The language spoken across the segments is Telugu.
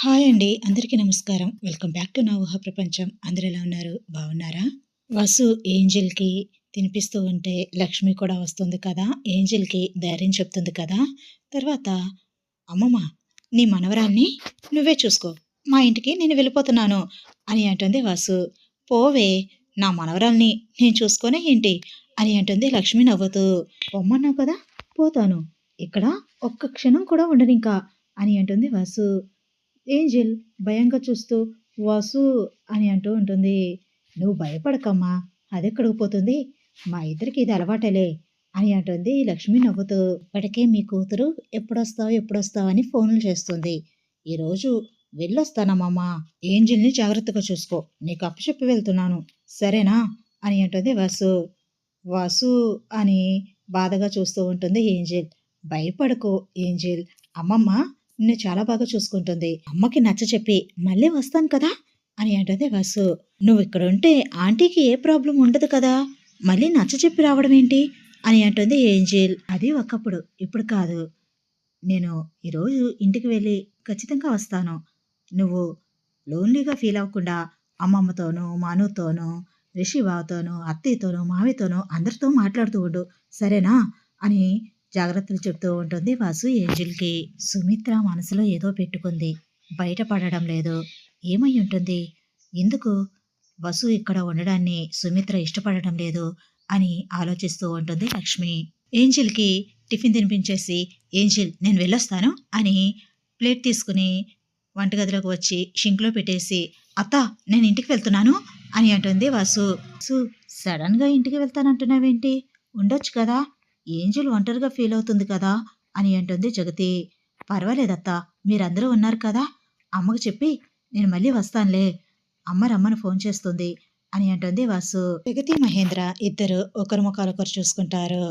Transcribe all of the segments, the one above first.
హాయ్ అండి అందరికీ నమస్కారం. వెల్కమ్ బ్యాక్ టు నా ఊహ ప్రపంచం. అందరు ఎలా ఉన్నారు? బాగున్నారా? వసు ఏంజిల్కి తినిపిస్తూ ఉంటే లక్ష్మి కూడా వస్తుంది కదా? ఏంజిల్కి ధైర్యం చెప్తుంది కదా? తర్వాత అమ్మమ్మ నీ మనవరాన్ని నువ్వే చూసుకో. మా ఇంటికి నేను వెళ్ళిపోతున్నాను అని అంటుంది వాసు. పోవే నా మనవరాల్ని నేను చూసుకోనే ఏంటి? అని అంటుంది లక్ష్మి నవ్వుతూ. పొమ్మన్నావు కదా? పోతాను. ఇక్కడ ఒక్క క్షణం కూడా ఉండనింకా ఇంకా అని అంటుంది వాసు. ఏంజిల్ భయంగా చూస్తూ వాసు అని అంటూ ఉంటుంది. నువ్వు భయపడకమ్మా అదెక్కడికి పోతుంది? మా ఇద్దరికి ఇది అలవాటలే అని అంటుంది లక్ష్మి నవ్వుతూ. ఇప్పటికే మీ కూతురు ఎప్పుడొస్తావు ఎప్పుడొస్తావు అని ఫోన్లు చేస్తుంది. ఈరోజు వెళ్ళొస్తానమ్మా ఏంజిల్ని జాగ్రత్తగా చూసుకో నీకు అప్పచెప్పి వెళ్తున్నాను. సరేనా? అని అంటుంది వాసు. వాసు అని బాధగా చూస్తూ ఉంటుంది ఏంజిల్. భయపడకు ఏంజిల్. అమ్మమ్మ నిన్ను చాలా బాగా చూసుకుంటుంది. అమ్మకి నచ్చ చెప్పి మళ్ళీ వస్తాను కదా? అని అంటుంది వాసు. నువ్వు ఇక్కడ ఉంటే ఆంటీకి ఏ ప్రాబ్లం ఉండదు కదా? మళ్ళీ నచ్చ చెప్పి రావడం ఏంటి? అని అంటుంది ఏంజిల్. అది ఒకప్పుడు ఇప్పుడు కాదు. నేను ఈరోజు ఇంటికి వెళ్ళి ఖచ్చితంగా వస్తాను. నువ్వు లోన్లీగా ఫీల్ అవ్వకుండా అమ్మమ్మతోనూ మానుతోనూ రిషిబావతోనూ అత్తయ్యతోనూ మావితోనూ అందరితో మాట్లాడుతూ ఉండు. సరేనా? అని జాగ్రత్తలు చెబుతూ ఉంటుంది. వాసు ఏంజిల్కి సుమిత్ర మనసులో ఏదో పెట్టుకుంది. బయటపడడం లేదు. ఏమై ఉంటుంది? ఎందుకు? వసు ఇక్కడ ఉండడాన్ని సుమిత్ర ఇష్టపడడం లేదు అని ఆలోచిస్తూ ఉంటుంది లక్ష్మి. ఏంజిల్కి టిఫిన్ తినిపించేసి ఏంజిల్ నేను వెళ్ళొస్తాను అని ప్లేట్ తీసుకుని వంటగదిలోకి వచ్చి షింక్లో పెట్టేసి అత్త నేను ఇంటికి వెళ్తున్నాను అని అంటుంది వాసు. సు సడన్గా ఇంటికి వెళ్తానంటున్నావేంటి? ఉండొచ్చు కదా ఏంజల్ ఒంటరిగా ఫీల్ అవుతుంది కదా అని అంటుంది జగతి. పర్వాలేదత్తా మీరందరూ ఉన్నారు కదా అమ్మకు చెప్పి నేను మళ్ళీ వస్తానులే అమ్మ రమ్మను ఫోన్ చేస్తుంది అని అంటుంది వాసు. జగతి మహేంద్ర ఇద్దరు ఒకరి ముఖాలొకరు చూసుకుంటారు.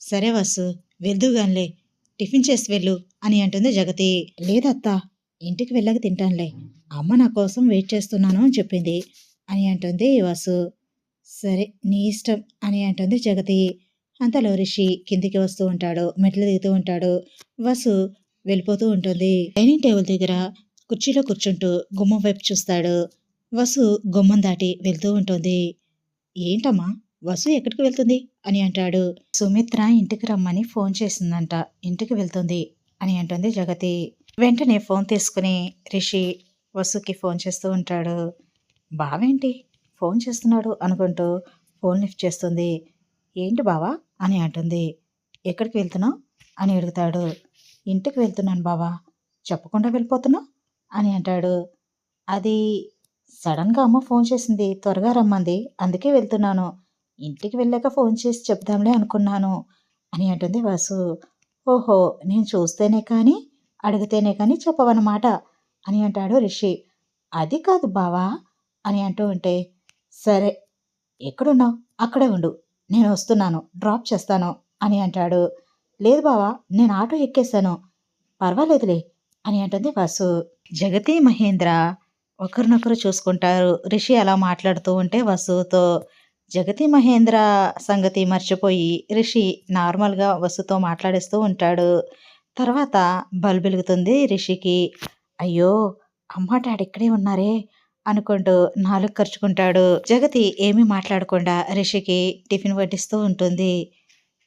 సరే వాసు వెళ్దుగానిలే టిఫిన్ చేసి వెళ్ళు అని అంటుంది జగతి. లేదత్తా ఇంటికి వెళ్ళక తింటానులే అమ్మ నా కోసం వెయిట్ చేస్తున్నాను అని చెప్పింది అని అంటుంది వాసు. సరే నీ ఇష్టం అని అంటుంది జగతి. అంతలో రిషి కిందికి వస్తూ ఉంటాడు మెట్లు దిగుతూ ఉంటాడు. వసు వెళ్ళిపోతూ ఉంటుంది. డైనింగ్ టేబుల్ దగ్గర కుర్చీలో కూర్చుంటూ గుమ్మం వైపు చూస్తాడు. వసు గుమ్మం దాటి వెళ్తూ ఉంటుంది. ఏంటమ్మా వసు ఎక్కడికి వెళ్తుంది? అని అంటాడు. సుమిత్ర ఇంటికి రమ్మని ఫోన్ చేసిందంట ఇంటికి వెళ్తుంది అని అంటుంది జగతి. వెంటనే ఫోన్ తీసుకుని రిషి వసుకి ఫోన్ చేస్తూ ఉంటాడు. బావేంటి? ఫోన్ చేస్తున్నాడు అనుకుంటూ ఫోన్ లిఫ్ట్ చేస్తుంది. ఏంటి బావా అని అంటుంది. ఎక్కడికి వెళ్తున్నావు? అని అడుగుతాడు. ఇంటికి వెళ్తున్నాను బావా. చెప్పకుండా వెళ్ళిపోతున్నావు? అని అంటాడు. అది సడన్గా అమ్మ ఫోన్ చేసింది. త్వరగా రమ్మంది. అందుకే వెళ్తున్నాను. ఇంటికి వెళ్ళాక ఫోన్ చేసి చెప్దాంలే అనుకున్నాను. అని అంటుంది వాసు. ఓహో నేను చూస్తేనే కానీ అడిగితేనే కానీ చెప్పవన్నమాట. అని అంటాడు రిషి. అది కాదు బావా. అని అంటూ ఉంటే సరే ఎక్కడున్నావు? అక్కడే ఉండు. నేను వస్తున్నాను డ్రాప్ చేస్తాను అని అంటాడు. లేదు బావా నేను ఆటో ఎక్కేశాను. పర్వాలేదులే అని అంటుంది వాసు. జగతి మహేంద్ర ఒకరినొకరు చూసుకుంటారు. రిషి అలా మాట్లాడుతూ ఉంటే వసుతో జగతి మహేంద్ర సంగతి మర్చిపోయి రిషి నార్మల్గా వసుతో మాట్లాడేస్తూ ఉంటాడు. తర్వాత బల్బు వెలుగుతుంది రిషికి. అయ్యో అమ్మ డాడీ ఇక్కడే ఉన్నారే. అనుకుంటూ నాలుగు ఖర్చుకుంటాడు జగతి ఏమీ మాట్లాడకుండా రిషికి టిఫిన్ వడ్డిస్తూ ఉంటుంది.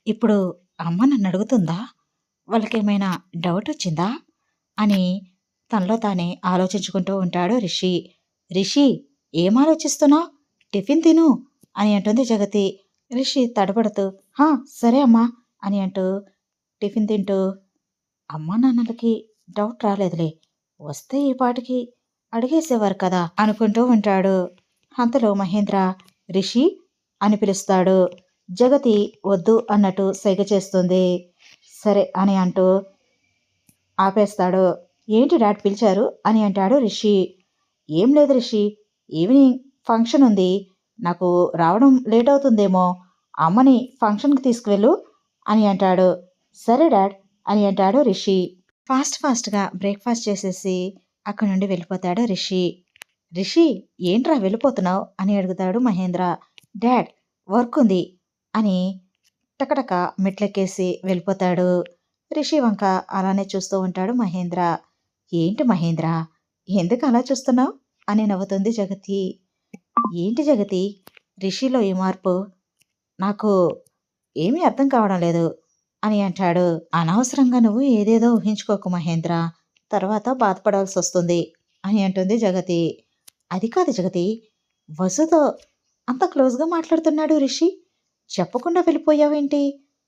ఇప్పుడు అమ్మ నన్ను అడుగుతుందా? వాళ్ళకేమైనా డౌట్ వచ్చిందా? అని తనలో తానే ఆలోచించుకుంటూ ఉంటాడు రిషి. రిషి ఏం ఆలోచిస్తున్నావు టిఫిన్ తిను అని అంటుంది జగతి. రిషి తడబడుతూ హా సరే అమ్మా అని అంటూ టిఫిన్ తింటూ అమ్మా నాన్నలకి డౌట్ రాలేదులే వస్తే ఈ పాటికి అడిగేసేవారు కదా అనుకుంటూ ఉంటాడు. అంతలో మహేంద్ర రిషి అని పిలుస్తాడు. జగతి వద్దు అన్నట్టు సైగ చేస్తుంది. సరే అని అంటూ ఆపేస్తాడు. ఏంటి డాడ్ పిలిచారు? అని అంటాడు రిషి. ఏం లేదు రిషి ఈవినింగ్ ఫంక్షన్ ఉంది. నాకు రావడం లేట్ అవుతుందేమో అమ్మని ఫంక్షన్కి తీసుకువెళ్ళు అని అంటాడు. సరే డాడ్ అని అంటాడు రిషి. ఫాస్ట్ ఫాస్ట్గా బ్రేక్ఫాస్ట్ చేసేసి అక్కడి నుండి వెళ్ళిపోతాడు రిషి. రిషి ఏంట్రా వెళ్ళిపోతున్నావు? అని అడుగుతాడు మహేంద్ర. డాడ్ వర్క్ ఉంది అని టకటక మెట్లెక్కేసి వెళ్ళిపోతాడు. రిషి వంక అలానే చూస్తూ ఉంటాడు మహేంద్ర. ఏంటి మహేంద్ర ఎందుకు అలా చూస్తున్నావు? అని నవ్వుతుంది జగతి. ఏంటి జగతి రిషిలో ఈ మార్పు? నాకు ఏమీ అర్థం కావడం లేదు అని అంటాడు. అనవసరంగా నువ్వు ఏదేదో ఊహించుకోకు మహేంద్ర. తర్వాత బాధపడాల్సి వస్తుంది అని అంటుంది జగతి. అది కాదు జగతి వసుతో అంత క్లోజ్గా మాట్లాడుతున్నాడు రిషి. చెప్పకుండా వెళ్ళిపోయావేంటి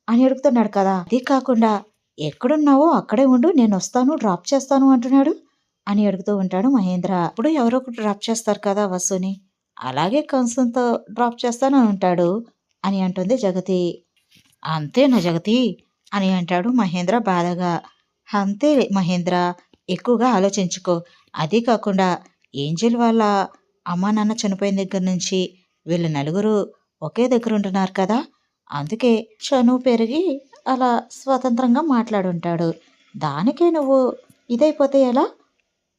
అని అడుగుతున్నాడు కదా. అది కాకుండా ఎక్కడున్నావో అక్కడే ఉండు నేను వస్తాను డ్రాప్ చేస్తాను అంటున్నాడు అని అడుగుతూ ఉంటాడు మహేంద్ర. ఇప్పుడు ఎవరో ఒకరు డ్రాప్ చేస్తారు కదా వసుని. అలాగే కంసంతో డ్రాప్ చేస్తాను అని అంటాడు అని అంటుంది జగతి. అంతేనా జగతి అని అంటాడు మహేంద్ర బాధగా. అంతే మహేంద్ర ఎక్కువగా ఆలోచించుకో. అదీ కాకుండా ఏంజెల్ వాళ్ళ అమ్మా నాన్న చనిపోయిన దగ్గర నుంచి వీళ్ళు నలుగురు ఒకే దగ్గర ఉంటున్నారు కదా? అందుకే చనువు పెరిగి అలా స్వతంత్రంగా మాట్లాడుంటాడు. దానికే నువ్వు ఇదైపోతే ఎలా?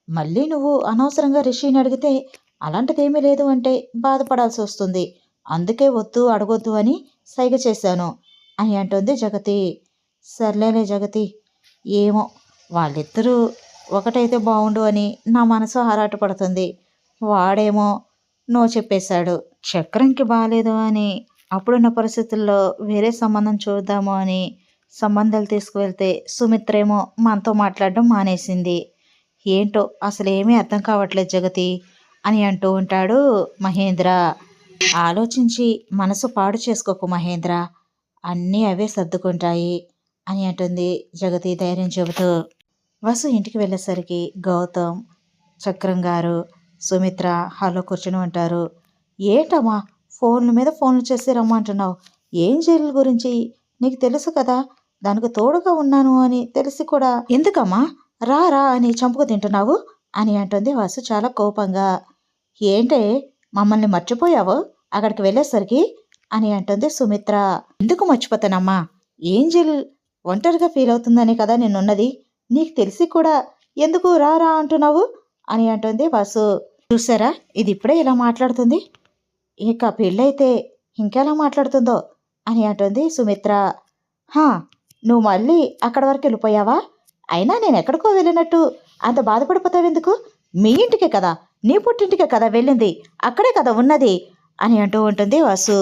మళ్ళీ నువ్వు అనవసరంగా రిషిని అడిగితే అలాంటిదేమీ లేదు అంటే బాధపడాల్సి వస్తుంది. అందుకే వద్దు అడగొద్దు అని సైగ చేశాను అని అంటుంది జగతి. సర్లేలే జగతి ఏమో వాళ్ళిద్దరూ ఒకటైతే బాగుండు అని నా మనసు ఆరాటపడుతుంది. వాడేమో నో చెప్పేశాడు. చక్రంకి బాగాలేదు అని అప్పుడున్న పరిస్థితుల్లో వేరే సంబంధం చూద్దాము అని సంబంధాలు తీసుకువెళ్తే సుమిత్రేమో మనతో మాట్లాడడం మానేసింది. ఏంటో అసలు ఏమీ అర్థం కావట్లేదు జగతి అని అంటూ ఉంటాడు మహేంద్ర. ఆలోచించి మనసు పాడు చేసుకోకు మహేంద్ర. అన్నీ అవే సర్దుకుంటాయి అని అంటుంది జగతి ధైర్యం చెబుతూ. వసు ఇంటికి వెళ్ళేసరికి గౌతమ్ చక్రం గారు సుమిత్ర హాల్లో కూర్చొని ఉంటారు. ఏంటమ్మా ఫోన్ల మీద ఫోన్లు చేసి రమ్మంటున్నావు? ఏం జైలు గురించి? నీకు తెలుసు కదా దానికి తోడుగా ఉన్నాను అని తెలిసి కూడా ఎందుకమ్మా? రా రా అని చంపుకు తింటున్నావు? అని అంటుంది వాసు చాలా కోపంగా. ఏంటే మమ్మల్ని మర్చిపోయావు? అక్కడికి వెళ్ళేసరికి? అని అంటుంది సుమిత్ర. ఎందుకు మర్చిపోతానమ్మా? ఏంజిల్ ఒంటరిగా ఫీల్ అవుతుందని కదా నేనున్నది నీకు తెలిసి కూడా ఎందుకు రా రా అంటున్నావు? అని అంటుంది వాసు. చూసారా? ఇది ఇప్పుడే ఇలా మాట్లాడుతుంది? ఇక పెళ్ళైతే ఇంకెలా మాట్లాడుతుందో? అని అంటుంది సుమిత్ర. హా నువ్వు మళ్ళీ అక్కడి వరకు వెళ్ళిపోయావా? అయినా నేను ఎక్కడికో వెళ్ళినట్టు అంత బాధపడిపోతావు ఎందుకు? మీ ఇంటికే కదా నీ పుట్టింటికే కదా వెళ్ళింది అక్కడే కదా ఉన్నది అని అంటూ ఉంటుంది వాసు.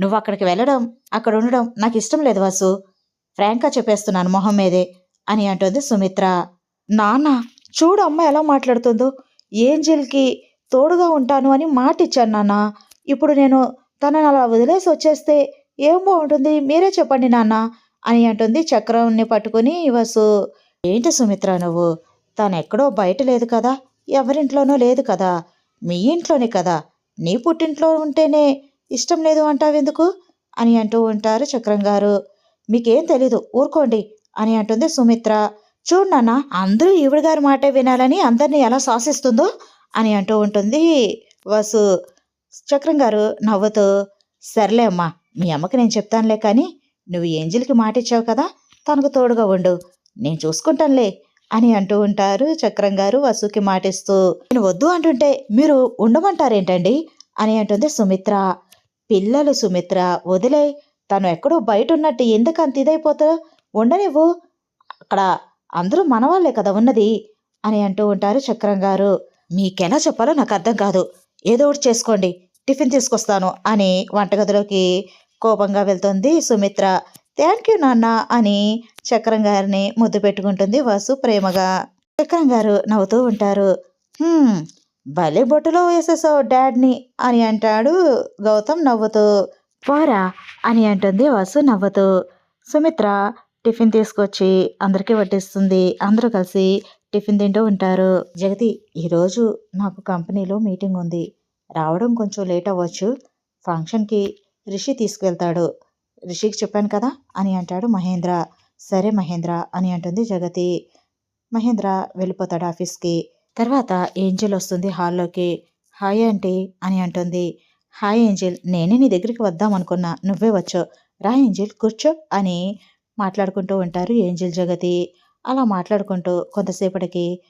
నువ్వు అక్కడికి వెళ్ళడం అక్కడ ఉండడం నాకు ఇష్టం లేదు వాసు. ఫ్రాంక్గా చెప్పేస్తున్నాను మొహం మీదే. అని అంటుంది సుమిత్ర. నాన్న చూడు అమ్మ ఎలా మాట్లాడుతుందో. ఏంజెల్కి తోడుగా ఉంటాను అని మాట ఇచ్చాను నాన్న. ఇప్పుడు నేను తనని అలా వదిలేసి వచ్చేస్తే ఏం బాగుంటుంది? మీరే చెప్పండి నాన్న అని అంటుంది చక్రాన్ని పట్టుకుని వసు. ఏంటి సుమిత్ర నువ్వు? తను ఎక్కడో బయట లేదు కదా. ఎవరింట్లోనో లేదు కదా. మీ ఇంట్లోనే కదా. నీ పుట్టింట్లో ఉంటేనే ఇష్టం లేదు అంటావెందుకు? అని అంటూ ఉంటారు చక్రం గారు మీకేం తెలీదు ఊరుకోండి. అని అంటుంది సుమిత్ర. చూడు నాన్న అందరూ ఈవిడ గారి మాటే వినాలని అందరినీ ఎలా శాసిస్తుందో అని అంటూ ఉంటుంది వసు. చక్రం గారు నవ్వుతూ సర్లే అమ్మా మీ అమ్మకి నేను చెప్తానులే కానీ నువ్వు ఏంజిల్కి మాట ఇచ్చావు కదా తనకు తోడుగా ఉండు. నేను చూసుకుంటానులే అని అంటూ ఉంటారు చక్రం గారు వసుకి మాటిస్తూ. నేను వద్దు అంటుంటే మీరు ఉండమంటారేంటండి అని అంటుంది సుమిత్ర. పిల్లలు సుమిత్ర వదిలే తను ఎక్కడో బయట ఉన్నట్టు ఎందుకు అంత ఇదైపోతా ఉండనివ్వు. అక్కడ అందరూ మనవాళ్ళే కదా ఉన్నది అని అంటూ ఉంటారు చక్రం గారు. మీకెలా చెప్పాలో నాకు అర్థం కాదు. ఏదో ఒకటి చేసుకోండి టిఫిన్ తీసుకొస్తాను అని వంటగదిలోకి కోపంగా వెళ్తుంది సుమిత్ర. థ్యాంక్ యూ నాన్న అని చక్రం గారిని ముద్దు పెట్టుకుంటుంది వాసు ప్రేమగా. చక్రం గారు నవ్వుతూ ఉంటారు. భలే బొట్టులో వేసేసావు డాడ్ని అని అంటాడు గౌతమ్ నవ్వుతూ. పోరా అని అంటుంది వాసు నవ్వుతూ. సుమిత్ర టిఫిన్ తీసుకొచ్చి అందరికీ వడ్డిస్తుంది. అందరూ కలిసి టిఫిన్ తింటూ ఉంటారు. జగతి ఈరోజు నాకు కంపెనీలో మీటింగ్ ఉంది. రావడం కొంచెం లేట్ అవ్వచ్చు. ఫంక్షన్కి రిషి తీసుకువెళ్తాడు రిషికి చెప్పాను కదా అని అంటాడు మహేంద్ర. సరే మహేంద్ర అని అంటుంది జగతి. మహేంద్ర వెళ్ళిపోతాడు ఆఫీస్కి. తర్వాత ఏంజెల్ వస్తుంది హాల్లోకి. హాయ్ ఆంటీ అని అంటుంది. హాయ్ ఏంజెల్ నేనే నీ దగ్గరికి వద్దాం అనుకున్నా నువ్వే వచ్చు రా ఏంజెల్ కూర్చో అని మాట్లాడుకుంటూ ఉంటారు. ఏంజెల్ జగతి అలా మాట్లాడుకుంటూ కొంతసేపటికి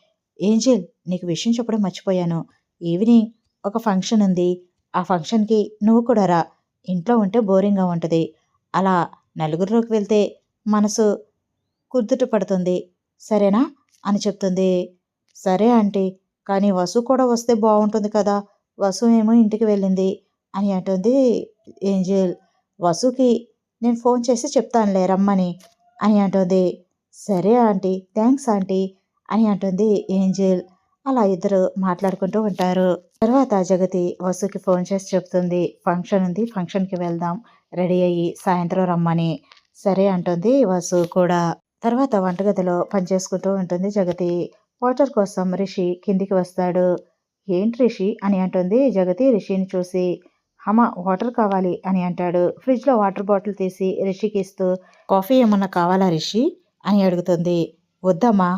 ఏంజెల్ నీకు విషయం చెప్పడం మర్చిపోయాను. ఈవినింగ్ ఒక ఫంక్షన్ ఉంది. ఆ ఫంక్షన్కి నువ్వు కూడా రా. ఇంట్లో ఉంటే బోరింగ్గా ఉంటుంది. అలా నలుగురిలోకి వెళ్తే మనసు కుదుట పడుతుంది. సరేనా? అని చెప్తుంది. సరే ఆంటీ కానీ వసు కూడా వస్తే బాగుంటుంది కదా. వసు ఏమో ఇంటికి వెళ్ళింది అని అంటుంది ఏంజల్. వసుకి నేను ఫోన్ చేసి చెప్తానులే రమ్మని అని అంటుంది. సరే ఆంటీ థ్యాంక్స్ ఆంటీ అని అంటుంది ఏంజెల్. అలా ఇద్దరు మాట్లాడుకుంటూ ఉంటారు. తర్వాత జగతి వసుకి ఫోన్ చేసి చెప్తుంది ఫంక్షన్ ఉంది ఫంక్షన్కి వెళ్దాం రెడీ అయ్యి సాయంత్రం రమ్మని. సరే అంటుంది వసు కూడా. తర్వాత వంటగదిలో పనిచేసుకుంటూ ఉంటుంది జగతి. వాటర్ కోసం రిషి కిందికి వస్తాడు. ఏంటి రిషి? అని అంటుంది జగతి రిషిని చూసి. అమ్మ వాటర్ కావాలి అని అంటాడు. ఫ్రిడ్జ్లో వాటర్ బాటిల్ తీసి రిషికి ఇస్తూ కాఫీ ఏమన్నా కావాలా రిషి? అని అడుగుతుంది. వద్దమ్మా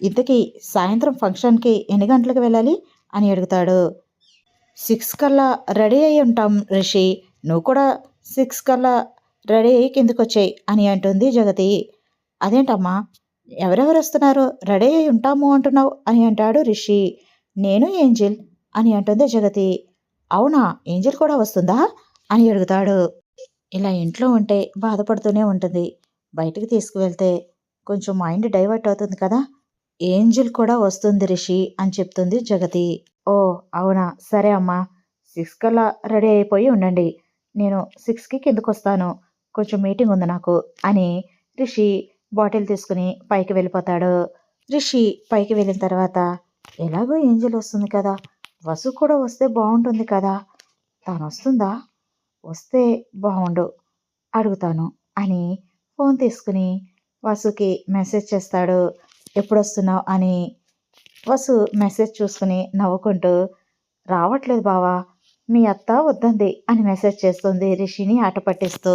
ఇంతకీ సాయంత్రం ఫంక్షన్కి ఎన్ని గంటలకు వెళ్ళాలి? అని అడుగుతాడు. సిక్స్ కల్లా రెడీ అయి ఉంటాం రిషి. నువ్వు కూడా సిక్స్ కల్లా రెడీ అయ్యి కిందకు వచ్చాయి అని అంటుంది జగతి. అదేంటమ్మా ఎవరెవరు వస్తున్నారు? రెడీ అయి ఉంటాము అంటున్నావు అని అంటాడు రిషి. నేను ఏంజిల్ అని అంటుంది జగతి. అవునా? ఏంజల్ కూడా వస్తుందా? అని అడుగుతాడు. ఇలా ఇంట్లో ఉంటే బాధపడుతూనే ఉంటుంది. బయటికి తీసుకువెళ్తే కొంచెం మైండ్ డైవర్ట్ అవుతుంది కదా? ఏంజిల్ కూడా వస్తుంది రిషి అని చెప్తుంది జగతి. ఓ అవునా? సరే అమ్మా. సిక్స్ కల్లా రెడీ అయిపోయి ఉండండి. నేను సిక్స్కి కిందకు వస్తాను కొంచెం మీటింగ్ ఉంది నాకు అని రిషి బాటిల్ తీసుకుని పైకి వెళ్ళిపోతాడు. రిషి పైకి వెళ్ళిన తర్వాత ఎలాగో ఏంజల్ వస్తుంది కదా? వసు కూడా వస్తే బాగుంటుంది కదా. తాను వస్తుందా వస్తే బాగుండు అడుగుతాను అని ఫోన్ తీసుకుని వసుకి మెసేజ్ చేస్తాడు. ఎప్పుడు వస్తున్నావు అని వసు మెసేజ్ చూసుకుని నవ్వుకుంటూ రావట్లేదు బావా మీ అత్త వద్దంది అని మెసేజ్ చేస్తుంది రిషిని ఆట పట్టిస్తూ.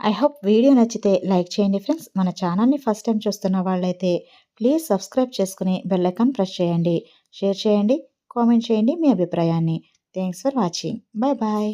ఐ హోప్ వీడియో నచ్చితే లైక్ చేయండి ఫ్రెండ్స్. మన ఛానల్ని ఫస్ట్ టైం చూస్తున్న వాళ్ళైతే ప్లీజ్ సబ్స్క్రైబ్ చేసుకుని బెల్లైకాన్ ప్రెస్ చేయండి. షేర్ చేయండి. కామెంట్ చేయండి మీ అభిప్రాయాన్ని. Thanks for watching. Bye bye.